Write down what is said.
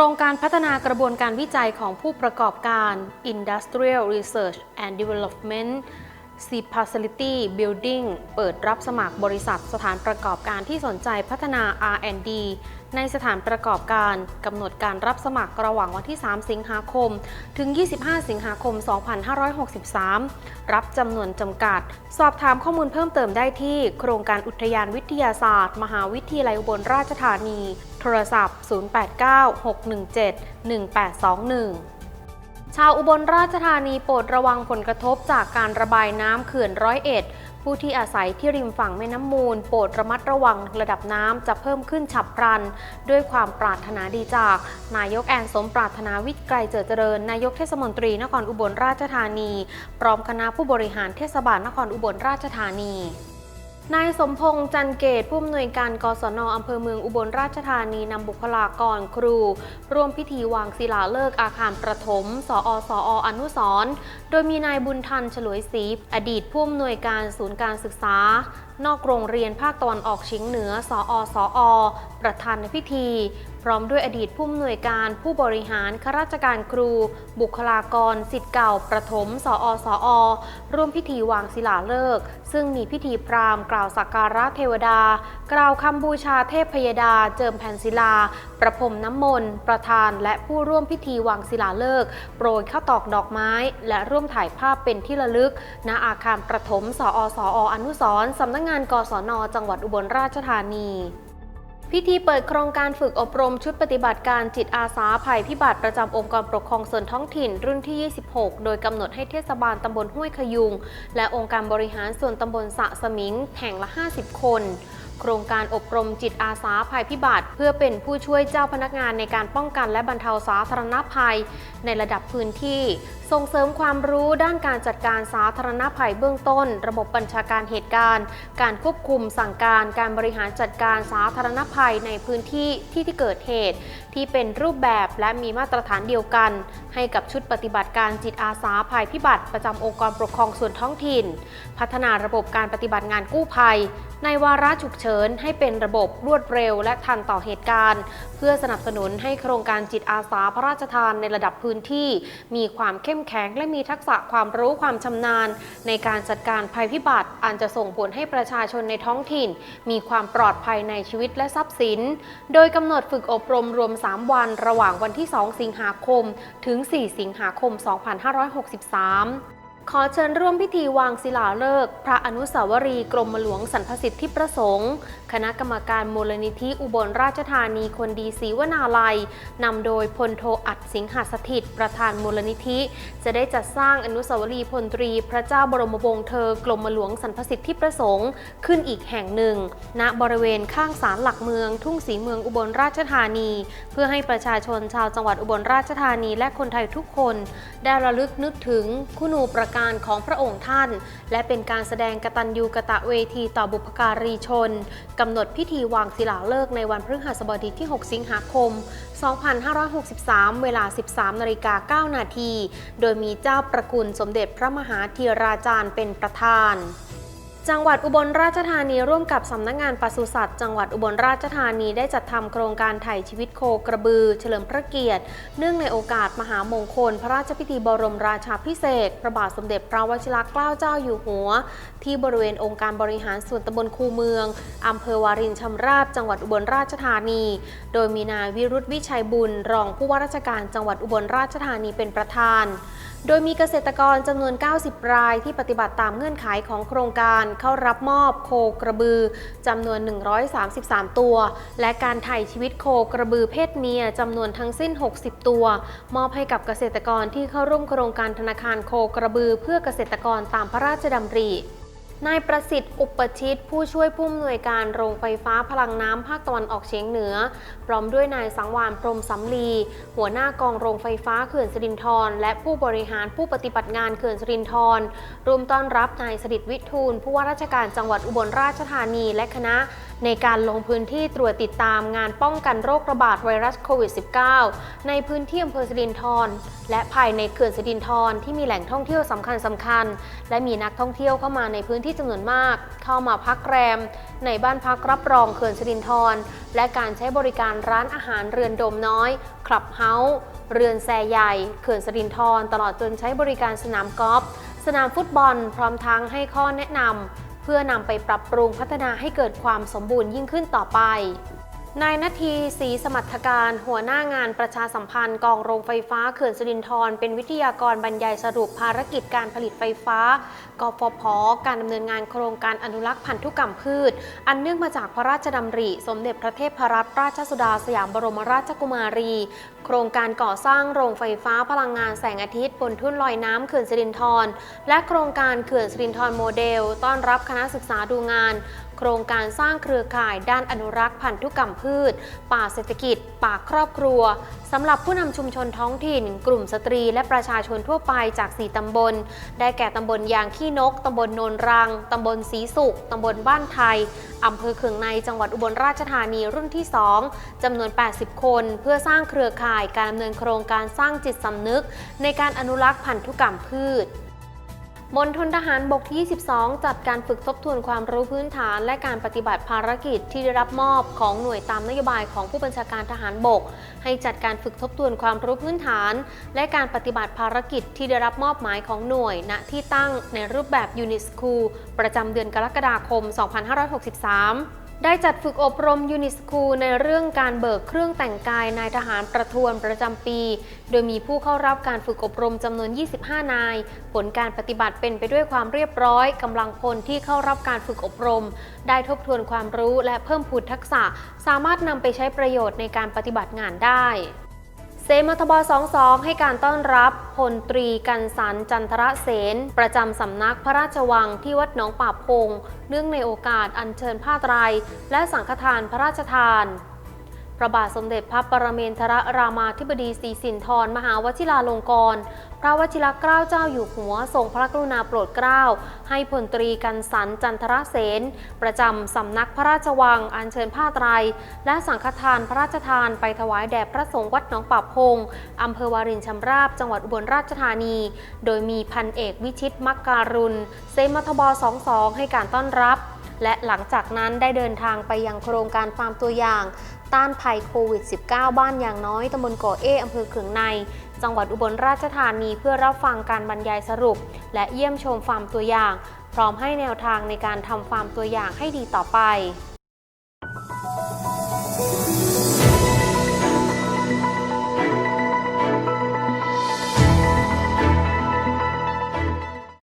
ครงการพัฒนากระบวนการวิจัยของผู้ประกอบการ Industrial Research and Development C Facility Building เปิดรับสมัครบริษัทสถานประกอบการที่สนใจพัฒนา R&D ในสถานประกอบการกำหนดการรับสมัครระหว่างวันที่ 3 สิงหาคม ถึง 25 สิงหาคม 2563 รับจำนวนจำกัด สอบถามข้อมูลเพิ่มเติมได้ที่ โครงการอุทยานวิทยาศาสตร์ มหาวิทยาลัยอุบลราชธานี โทรศัพท์ 089-617-1821 ชาวอุบลราชธานีโปรดระวังผลกระทบจากการระบายน้ำเขื่อนร้อยเอ็ดผู้ที่อาศัยที่ริมฝั่งแม่น้ำมูล โปรดระมัดระวังระดับน้ำจะเพิ่มขึ้นฉับพลัน ด้วยความปรารถนาดีจาก นายกแอนสมปรารถนาวิทย์ไกรเจิดเจริญ นายกเทศมนตรีนครอุบลราชธานี พร้อมคณะผู้บริหารเทศบาลนครอุบลราชธานี นายสมพงษ์จันเกตผู้อำนวยการกศนอำเภอเมืองอุบลราชธานีนำบุคลากรครู ร่วมพิธีวางศิลาฤกษ์อาคารประถม สอสออนุสร์โดยมีนายบุญทันฉลวยศรีอดีตผู้อำนวยการศูนย์การศึกษา นอกโรงเรียนภาคตะวันออกเฉียงเหนือ สอสอประธานในพิธี ร้อมด้วยอดีตผู้อำนวยการผู้บริหารข้าราชการครู บุคลากรสิทธิ์เก่า ประถม สอสอร่วมพิธีวางศิลาฤกษ์ซึ่งมีพิธีพราหมณ์กล่าวสักการะเทวดา กล่าวคำบูชาเทพพยดา เจิมแผ่นศิลา ประพรมน้ำมนต์ ประธานและผู้ร่วมพิธีวางศิลาฤกษ์โปรยข้าวตอกดอกไม้ และร่วมถ่ายภาพเป็นที่ระลึก ณอาคารประถม สอสออนุสรสำนักงานกศน จังหวัดอุบลราชธานี พิธีเปิดโครงการฝึกอบรมชุดปฏิบัติการจิตอาสาภัยพิบัติประจำองค์กรปกครองส่วนท้องถิ่นรุ่นที่ 26 โดยกำหนดให้เทศบาลตำบลห้วยขยุง และองค์การบริหารส่วนตำบลสะสมิงแห่งละ 50 คน โครงการอบรมจิตอาสาภัยพิบัติ เพื่อเป็นผู้ช่วยเจ้าพนักงานในการป้องกันและบรรเทาสาธารณภัย ในระดับพื้นที่ ส่งเสริมความรู้ด้านการจัดการสาธารณภัยเบื้องต้น ระบบบัญชาการเหตุการณ์ การควบคุมสั่งการการบริหารจัดการสาธารณภัยในพื้นที่ที่ที่เกิดเหตุ ที่เป็นรูปแบบและมีมาตรฐานเดียวกัน ให้กับชุดปฏิบัติการจิตอาสาภัยพิบัติ ประจำองค์กรปกครองส่วนท้องถิ่น พัฒนาระบบการปฏิบัติงานกู้ภัย ในวาระฉุกเฉินให้เป็นระบบรวดเร็วและทันต่อเหตุการณ์ เพื่อสนับสนุนให้โครงการจิตอาสาพระราชทานในระดับพื้นที่ มีความเข้มแข็งและมีทักษะความรู้ความชำนาญ ในการจัดการภัยพิบัติอันจะส่งผลให้ประชาชนในท้องถิ่น มีความปลอดภัยในชีวิตและทรัพย์สิน โดยกำหนดฝึกอบรมรวม 3 วัน ระหว่างวันที่ 2 สิงหาคม ถึง 4 สิงหาคม 2563 ขอเชิญร่วมพิธีวางศิลาฤกษ์พระอนุสาวรีย์กรมหลวงสรรพสิทธิประสงค์คณะกรรมการมูลนิธิอุบลราชธานีคนดีศรีวนาลัยนำโดยพลโทอัดสิงหสถิต ประธานมูลนิธิ จะได้จัดสร้างอนุสาวรีย์พลตรี พระเจ้าบรมวงศ์เธอกรมหลวงสรรพสิทธิประสงค์ขึ้นอีกแห่งหนึ่ง ณบริเวณข้างศาลหลักเมือง ทุ่งศรีเมืองอุบลราชธานี เพื่อให้ประชาชนชาวจังหวัดอุบลราชธานีและคนไทยทุกคน ได้ระลึกนึกถึงคุณูปการของพระองค์ท่าน และเป็นการแสดงกตัญญูกะตะเวทีต่อบุพการีชนกำหนดพิธีวางศิลาฤกษ์ในวันพฤหัสบดีที่ 6 สิงหาคม 2563 เวลา 13นาฬิกา9นาที โดยมีเจ้าประคุณสมเด็จพระมหาธีราจารย์เป็นประธาน จังหวัดอุบลราชธานีร่วมกับสำนักงานปศุสัตว์จังหวัดอุบลราชธานีได้จัดทำโครงการไถ่ชีวิตโคกระบือ เฉลิมพระเกียรติ เนื่องในโอกาสมหามงคล พระราชพิธีบรมราชาพิเศษพระบาทสมเด็จพระวชิรเกล้าเจ้าอยู่หัว ที่บริเวณองค์การบริหารส่วนตำบลคูเมืองอำเภอวารินชำราบ จังหวัดอุบลราชธานี โดยมีนายวิรุธวิชัยบุญ รองผู้ว่าราชการจังหวัดอุบลราชธานีเป็นประธาน โดยมีเกษตรกรจำนวน 90 รายที่ปฏิบัติตามเงื่อนไขของโครงการเข้ารับมอบโคกระบือจำนวน 133 ตัว และการไถ่ชีวิตโคกระบือเพศเมียจำนวนทั้งสิ้น 60 ตัว มอบให้กับเกษตรกรที่เข้าร่วมโครงการธนาคารโคกระบือ เพื่อเกษตรกรตามพระราชดำริ นายประสิทธิ์อุปชิตผู้ช่วยผู้อำนวยการโรงไฟฟ้าพลังน้ำภาคตะวันออกเฉียงเหนือ พร้อมด้วยนายสังวานพรมสำลีหัวหน้ากองโรงไฟฟ้าเขื่อนสิรินธรและผู้บริหารผู้ปฏิบัติงานเขื่อนสิรินธรรวมต้อนรับนายสดิตวิทูลผู้ว่าราชการจังหวัดอุบลราชธานีและคณะในการลงพื้นที่ตรวจติดตามงานป้องกันโรคระบาดไวรัสโควิด -19 ในพื้นที่อำเภอสิรินธรและภายในเขื่อนสิรินธรที่มีแหล่งท่องเที่ยวสำคัญสำคัญ และมีนักท่องเที่ยวเข้ามาในพื้นที่จำนวนมาก เข้ามาพักแรม ในบ้านพักรับรองเขื่อนสิรินธรและการใช้บริการร้านอาหารเรือนดมน้อยคลับเฮาส์เรือนแซใหญ่เขื่อนสิรินธรตลอดจนใช้บริการสนามกอล์ฟสนามฟุตบอลพร้อมทั้งให้ข้อแนะนำ พื่อนำไปปรับปรุงพัฒนาให้เกิดความสมบูรณ์ยิ่งขึ้นต่อไป นายนาทีศรีสมรรถการ หัวหน้างานประชาสัมพันธ์กองโรงไฟฟ้าเขื่อนสิรินธรเป็นวิทยากรบรรยายสรุปภารกิจการผลิตไฟฟ้ากฟผการดำเนินงานโครงการอนุรักษ์พันธุกรรมพืช อันเนื่องมาจากพระราชดำริ สมเด็จพระเทพรัตนราชสุดาสยามบรมราชกุมารี โครงการก่อสร้างโรงไฟฟ้าพลังงานแสงอาทิตย์บนทุ่นลอยน้ำเขื่อนสิรินธรและโครงการเขื่อนสิรินธรโมเดล ต้อนรับคณะศึกษาดูงาน โครงการสร้างเครือข่ายด้านอนุรักษ์พันธุกรรมพืช ป่าเศรษฐกิจ ป่าครอบครัวสำหรับผู้นำชุมชนท้องถิ่น กลุ่มสตรีและประชาชนทั่วไปจาก 4ตำบล ได้แก่ตำบลยางขี้นกตำบลโนนรังตำบลสีสุขตำบลบ้านไทยอำเภอเขืองในจังหวัดอุบลราชธานีรุ่นที่ 2จำนวน 80 คน เพื่อสร้างเครือข่ายการดำเนินโครงการสร้างจิตสำนึก ในการอนุรักษ์พันธุกรรมพืช มณฑลทหารบกที่ 22 จัดการฝึกทบทวนความรู้พื้นฐาน และการปฏิบัติภารกิจที่ได้รับมอบของหน่วยตามนโยบายของผู้บัญชาการทหารบก ให้จัดการฝึกทบทวนความรู้พื้นฐาน และการปฏิบัติภารกิจที่ได้รับมอบหมายของหน่วยณที่ตั้งในรูปแบบยูนิสคูประจำเดือนกรกฎาคม 2563 ได้จัดฝึกอบรมยูนิสคูในเรื่องการเบิกเครื่องแต่งกายนายทหารประทวนประจำปี โดยมีผู้เข้ารับการฝึกอบรมจำนวน 25 นาย ผลการปฏิบัติเป็นไปด้วยความเรียบร้อยกำลังพลที่เข้ารับการฝึกอบรม ได้ทบทวนความรู้และเพิ่มพูนทักษะ สามารถนำไปใช้ประโยชน์ในการปฏิบัติงานได้ เซมทบ 22 ให้การต้อนรับพลตรีกันสันจันทระเสนประจำสำนักพระราชวังที่วัดหนองป่าพง เนื่องในโอกาสอัญเชิญผ้าไตร และสังฆทานพระราชทาน พระบาทสมเด็จพระปรเมนทรรามาธิบดีศรีสินธรมหาวชิราลงกรณ์พระวชิรเกล้าเจ้าอยู่หัวทรงพระกรุณาโปรดเกล้า ให้พลตรีกันสันจันทรเสนประจำสำนักพระราชวังอัญเชิญผ้าไตร และสังฆทานพระราชทานไปถวายแด่พระสงฆ์วัดหนองป่าพงอำเภอวารินชำราบจังหวัดอุบลราชธานี โดยมีพันเอกวิชิตมักการุณเซมทบ 22 ให้การต้อนรับ และหลังจากนั้นได้เดินทางไปยังโครงการฟาร์มตัวอย่าง ต้านภัยโควิด -19 บ้านอย่างน้อยตำบลก่อเออำเภอเขืองใน จังหวัดอุบลราชธานีเพื่อรับฟังการบรรยายสรุป และเยี่ยมชมฟาร์มตัวอย่าง พร้อมให้แนวทางในการทำฟาร์มตัวอย่างให้ดีต่อไป